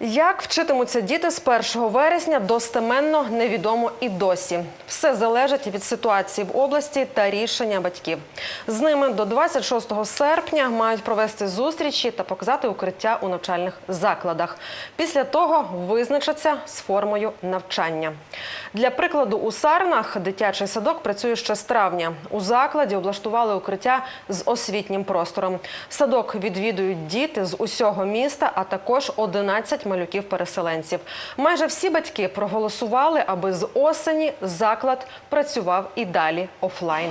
Як вчитимуться діти з 1 вересня, достеменно невідомо і досі. Все залежить від ситуації в області та рішення батьків. З ними до 26 серпня мають провести зустрічі та показати укриття у навчальних закладах. Після того визначаться з формою навчання. Для прикладу, у Сарнах дитячий садок працює ще з травня. У закладі облаштували укриття з освітнім простором. Садок відвідують діти з усього міста, а також 11 малюків-переселенців. Майже всі батьки проголосували, аби з осені заклад працював і далі офлайн.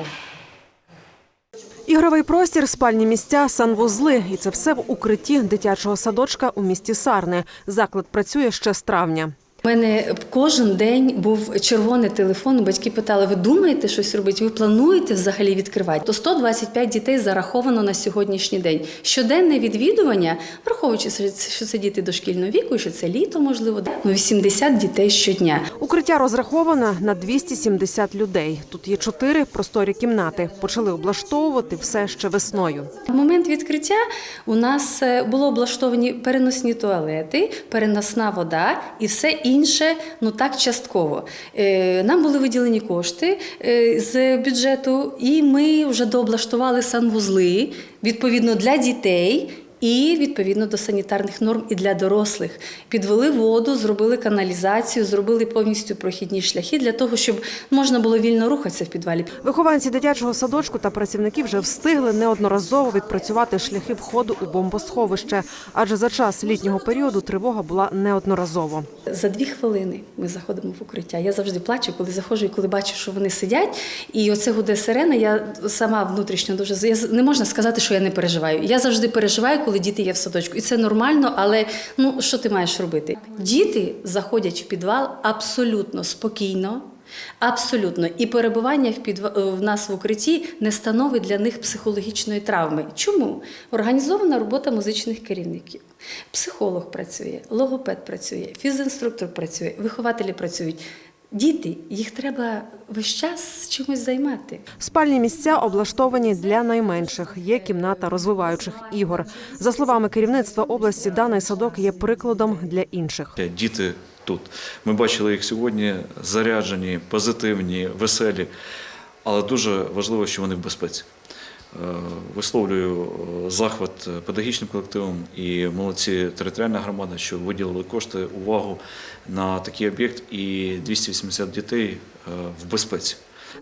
Ігровий простір, спальні місця, санвузли. І це все в укритті дитячого садочка у місті Сарни. Заклад працює ще з травня. У мене кожен день був червоний телефон. Батьки питали: ви думаєте щось робити? Ви плануєте взагалі відкривати? То 125 дітей зараховано на сьогоднішній день. Щоденне відвідування, враховуючи, що це діти дошкільного віку, що це літо, можливо, ну 80 дітей щодня. Укриття розраховане на 270 людей. Тут є чотири просторі кімнати. Почали облаштовувати все ще весною. В момент відкриття у нас е, було облаштовані переносні туалети, переносна вода і все інше, ну так частково. Е, Нам були виділені кошти е, з бюджету, і ми вже дооблаштували санвузли відповідно для дітей. І відповідно до санітарних норм і для дорослих підвели воду, зробили каналізацію, зробили повністю прохідні шляхи для того, щоб можна було вільно рухатися в підвалі. Вихованці дитячого садочку та працівники вже встигли неодноразово відпрацювати шляхи входу у бомбосховище, адже за час літнього періоду тривога була неодноразово. За дві хвилини ми заходимо в укриття. Я завжди плачу, коли заходжу і коли бачу, що вони сидять. І оце гуде сирена. Я сама внутрішньо дуже не можна сказати, що я не переживаю. Я завжди переживаю, коли діти є в садочку. І це нормально, але ну що ти маєш робити? Діти заходять в підвал абсолютно спокійно. Абсолютно, і перебування в підва... е, в нас в укритті не становить для них психологічної травми. Чому організована робота музичних керівників? Психолог працює, логопед працює, фізінструктор працює, вихователі працюють. Діти, їх треба весь час чимось займати. Спальні місця облаштовані для найменших. Є кімната розвиваючих ігор. За словами керівництва області, даний садок є прикладом для інших. Діти тут. Ми бачили їх сьогодні заряджені, позитивні, веселі, але дуже важливо, що вони в безпеці. Е, Висловлюю е, захват педагогічним колективом і молодці територіальна громада, що виділили кошти, увагу на такий об'єкт, і 280 дітей е, в безпеці.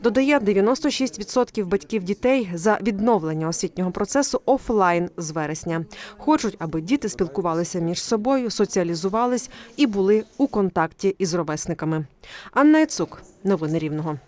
Додає 96% батьків дітей за відновлення освітнього процесу офлайн з вересня. Хочуть, аби діти спілкувалися між собою, соціалізувались і були у контакті із ровесниками. Анна Яцук, новини Рівного.